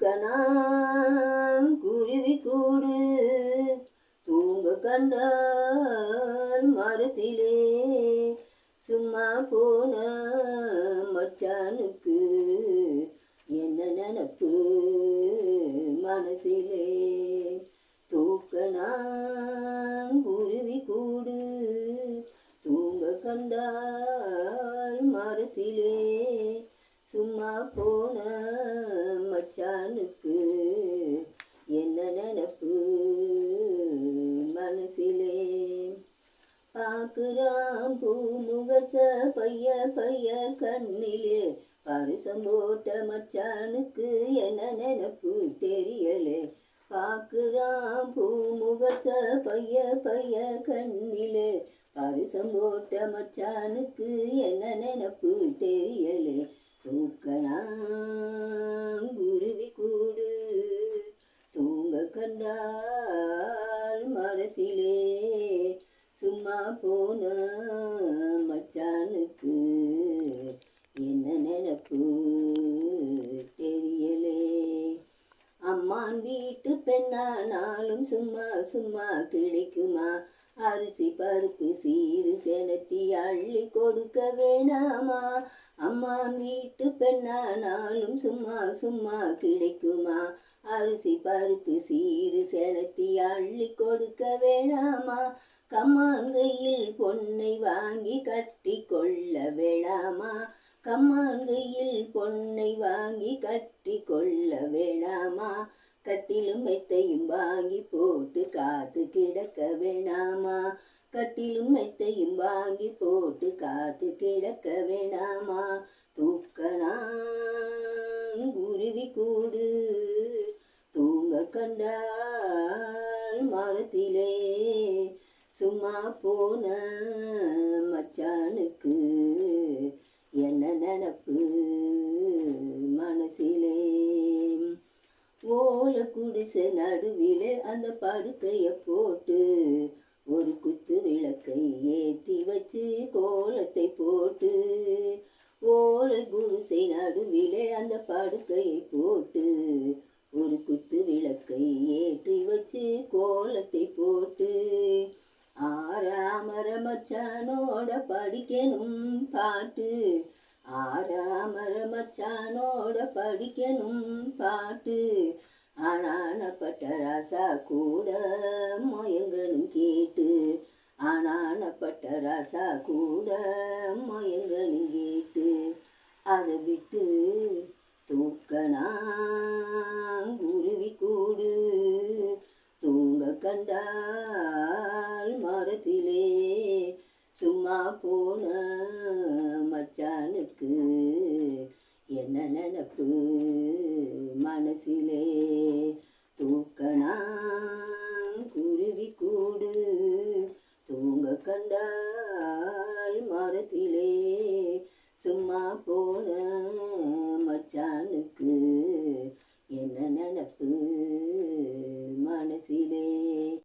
தூக்கணாம் குருவி கூடு. தூங்க கண்டால் மரத்திலே. சும்மா போன மச்சானுக்கு என்ன நினப்பு மனசிலே? தூக்கணாம் குருவி கூடு. தூங்க கண்டால் மரத்திலே. சும்மா போன மச்சானுக்கு என்ன நினப்பு? மனசிலே பார்க்குறான் பூ பூமுகத்தை பைய பைய கண்ணிலே. பரிசம் போட்ட மச்சானுக்கு என்ன நினப்பு? தெரியலே. பார்க்குறான் பூ பூமுகத்தை பைய பைய கண்ணிலே. பரிசம் போட்ட மச்சானுக்கு என்ன நினப்பு? தெரியலே. தூக்கலாம் சும்மா போன மச்சானுக்கு என்ன நினப்பு தெரியலே. அம்மான் வீட்டு பெண்ணானாலும் சும்மா சும்மா கிடைக்குமா? அரிசி பருப்பு சீரு செலுத்தி அள்ளி கொடுக்க வேணாமா? அம்மான் வீட்டு பெண்ணானாலும் சும்மா சும்மா கிடைக்குமா? அரிசி பருப்பு சீரு செலுத்தி அள்ளி கொடுக்க வேணாமா? கம்மான்கையில் பொன்னை வாங்கி கட்டி கொள்ள வேளாமா? கம்மான்கையில் பொன்னை வாங்கி கட்டி கொள்ள வேணாமா கட்டிலும் மெத்தையும் வாங்கி போட்டு காத்து கிடக்க வேணாமா? கட்டிலும் மெத்தையும் வாங்கி போட்டு காத்து கிடக்க வேணாமா? தூக்கனான் குருவி கூடு தூங்க கண்டால் மரத்திலே சும்மா போன மச்சானுக்கு என்ன நினப்பு மனசிலே ஓல குடிசை நடுவிலே அந்த படுக்கையை போட்டு ஒரு குத்து விளக்கை ஏற்றி வச்சு கோலத்தை போட்டு ஓலை குடிசை நடுவிலே அந்த படுக்கையை போட்டு ஒரு குத்து விளக்கை ஏற்றி வச்சு கோலத்தை போட்டு மச்சானோட படிக்கணும் பாட்டு. ஆறாமர மச்சானோட படிக்கணும் பாட்டு. ஆனானப்பட்ட ராசா கூட முயங்கணும் கேட்டு. ஆனானப்பட்ட ராசா கூட போன மச்சானுக்கு என்ன நினப்பு? மனசிலே